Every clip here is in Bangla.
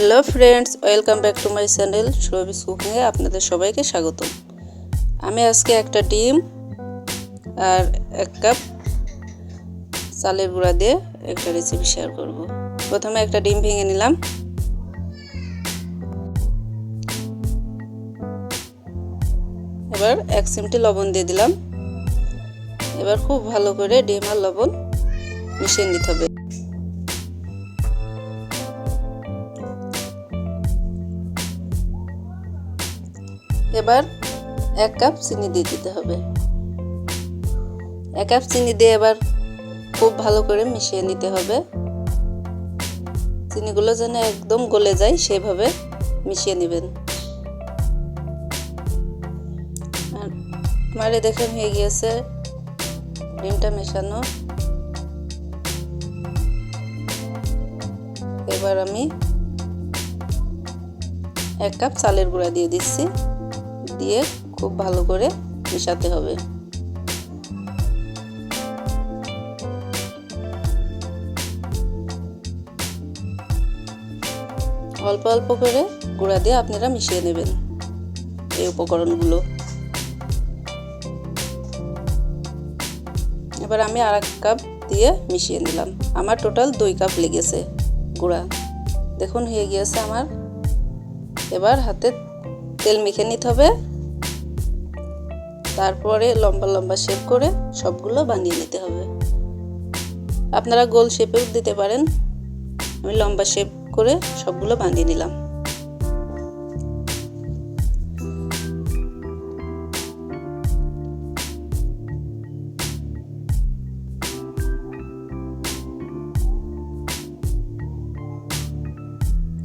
Hello friends, welcome back to my channel Surabhi's কুকিংয়ে আপনাদের সবাইকে স্বাগত আমি আজকে একটা ডিম আর এক কাপ চালের গুঁড়া দিয়ে একটা রেসিপি শেয়ার করব। প্রথমে একটা ডিম ভেঙে নিলাম। এবার এক চিমটি লবণ দিয়ে দিলাম। এবার খুব ভালো করে ডিম আর লবণ মিশিয়ে নিতে হবে। এবার এক কাপ চিনি দিয়ে দিতে হবে। এক কাপ চিনি দিয়ে এবার খুব ভালো করে মিশিয়ে নিতে হবে। চিনিগুলো যেন একদম গলে যায়, সেভাবে মিশিয়ে নেবেন। আর আমারে দেখেন হয়ে গিয়েছে ডিমটা মেশানো। এবার আমি এক কাপ চালের গুঁড়া দিয়ে দিচ্ছি। দিয়ে খুব ভালো করে মেশাতে হবে। অল্প অল্প করে গুঁড়া দিয়ে আপনারা মিশিয়ে নেবেন এই উপকরণগুলো। এবার আমি আর এক কাপ দিয়ে মিশিয়ে নিলাম। আমার টোটাল দুই কাপ লেগেছে গুঁড়া। দেখুন, হয়ে গিয়েছে আমার। এবার হাতে তেল মেখে নিতে হবে। তারপরে লম্বা লম্বা শেপ করে সবগুলো বানিয়ে নিতে হবে। আপনারা গোল শেপেও দিতে পারেন। আমি লম্বা শেপ করে সবগুলো বানিয়ে নিলাম।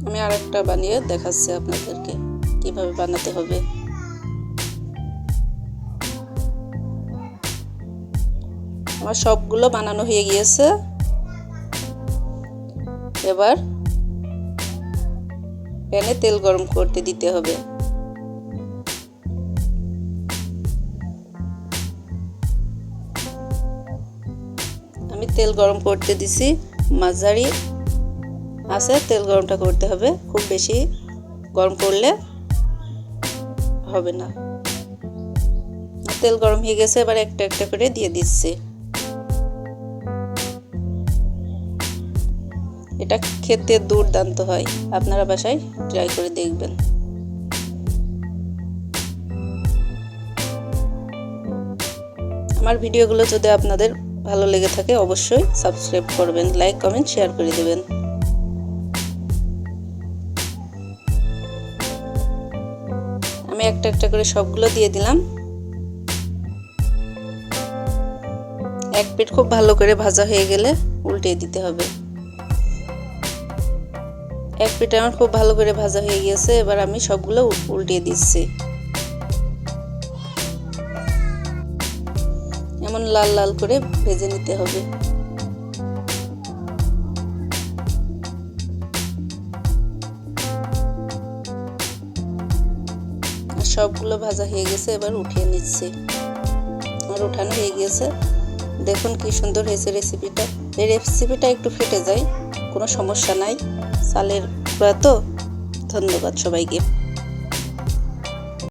আমি আরেকটা বানিয়ে দেখাচ্ছি আপনাদেরকে। কীভাবে বানাতে হবে? আমার সবগুলো বানানো হয়ে গিয়েছে। এবার প্যানে তেল গরম করতে দিতে হবে। আমি তেল গরম করতে দিছি, মাঝারি আছে, তেল গরমটা করতে হবে। খুব বেশি গরম করলে হবে না। তেল গরম হয়ে গেছে, এবার একটা একটা করে দিয়ে দিচ্ছি। এটা খেতে দুর্দান্ত হয়, আপনারা বাসায় ট্রাই করে দেখবেন। আমার ভিডিওগুলো যদি আপনাদের ভালো লেগে থাকে, অবশ্যই সাবস্ক্রাইব করবেন লাইক কমেন্ট শেয়ার করে দেবেন। একটা একটা করে সবগুলো দিয়ে দিলাম। এক পিঠ খুব ভালো করে ভাজা হয়ে গেলে উল্টে দিতে হবে। এক পিঠ আমার খুব ভালো করে ভাজা হয়ে গিয়েছে, এবার আমি সবগুলো উল্টিয়ে দিচ্ছি। এমন লাল লাল করে ভেজে নিতে হবে। সবগুলো ভাজা হয়ে গেছে, এবার উঠিয়ে নিচ্ছি। আর উঠানো হয়ে গিয়েছে দেখুন কি সুন্দর হয়েছে রেসিপিটা এই রেসিপিটা একটু ফেটে যায়, কোনো সমস্যা নাই। চালের তো। ধন্যবাদ সবাইকে।